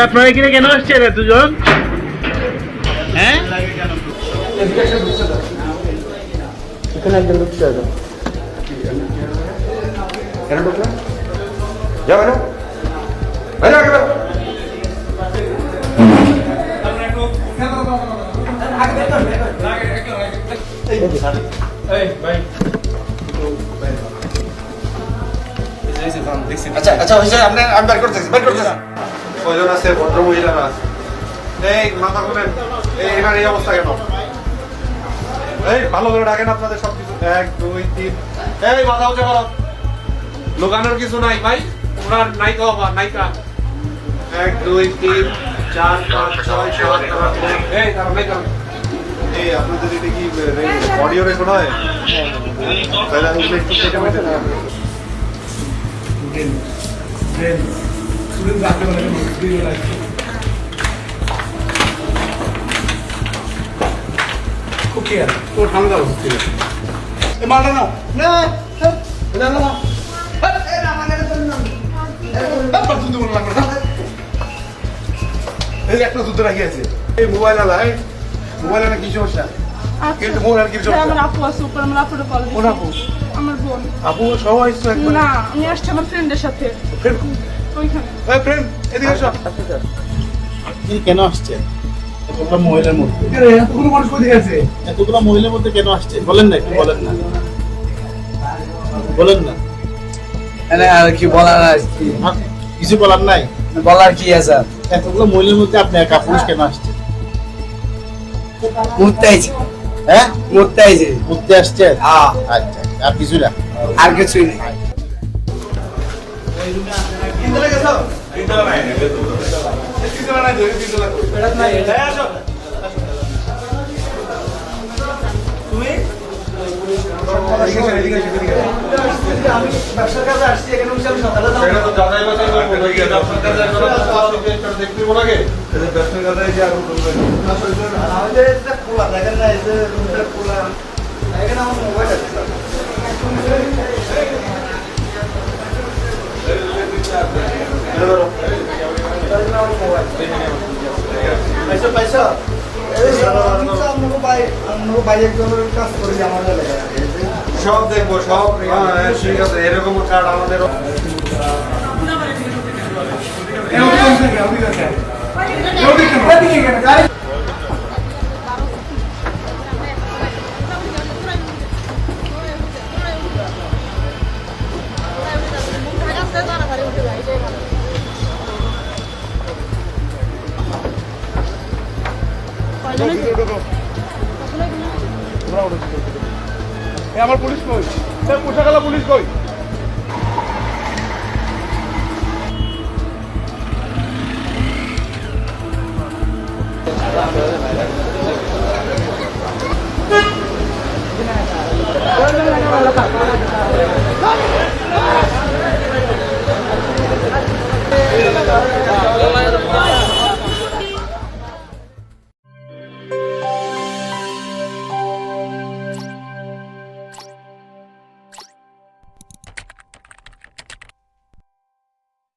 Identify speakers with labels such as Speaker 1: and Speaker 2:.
Speaker 1: আপনারা এখানে কেন আসছেন দুজন হ্যাঁ?
Speaker 2: এখানে। একজন ঢুকছে
Speaker 3: কেন ঢুকলে যাও বেরো আচ্ছা আচ্ছা হয়েছে আপনি আমি বের করতেছি বের করতেছি। কয়জন আছে? ভদ্র মহিলারা আছে এই মাথা খুলেন এই এখানে এই অবস্থা কেন? এই ভালো করে ডাকেন আপনাদের সব কিছু এক দুই তিন। এই মাথা উঁচু করো। লোকানোর কিছু নাই ভাই। ওনার নায়িকা হবা নায়িকা। এক দুই তিন চার পাঁচ ছয় সাত আট এই তারা নায়িকা এই অডিও রেকর্ড হয়? তাহলে ওগুলো একটু দুধ রাখি আছে। এই মোবাইল আলা এই মোবাইল কি সমস্যা? কিন্তু মোবাইল কি
Speaker 4: আচ্ছা, আমার আপু আছে উপর আমার আপুরে কল
Speaker 3: কোন আপু?
Speaker 4: আমার বোন।
Speaker 3: আপু সহ আসছো একবার
Speaker 4: না আমি আসছি আমার ফ্রেন্ডের সাথে। ওইখানে।
Speaker 3: এই প্রেম এদিকে আসো
Speaker 1: আপনি কেন আসছেন? এতগুলো মহিলার মধ্যে।
Speaker 3: এতগুলো মানুষ কোথায় আছে
Speaker 1: এতগুলো মহিলার মধ্যে কেন আসছেন বলেন না একটু বলেন না। বলেন না।
Speaker 2: আর কি বলার?
Speaker 1: আর কিছু বলার নাই?
Speaker 2: বলার কি আছে? আর?
Speaker 1: এতগুলো মহিলার মধ্যে আপনি একা পুরুষ কেন আসছেন?
Speaker 2: ঘুরতে আইছি
Speaker 1: হ্যাঁ?
Speaker 2: ঘুরতে আইছি
Speaker 1: ঘুরতে আসছেন
Speaker 2: হ্যাঁ।
Speaker 1: আচ্ছা আর কিছু না।
Speaker 2: আর কিছুই। আমি ব্যবসার কাজে আসছি এখানে সকালে
Speaker 3: দেখতে যে আরও
Speaker 2: আমাদের এটা খোলা দেখেন না এই যে রুমটা এখানে আমার মোবাইল আছে। পয়সা পয়সা
Speaker 3: সব দেখব সব হ্যাঁ, ঠিক আছে এরকম কার্ড আমাদের আমার পুলিশ কই? পোশাকালা পুলিশ কই?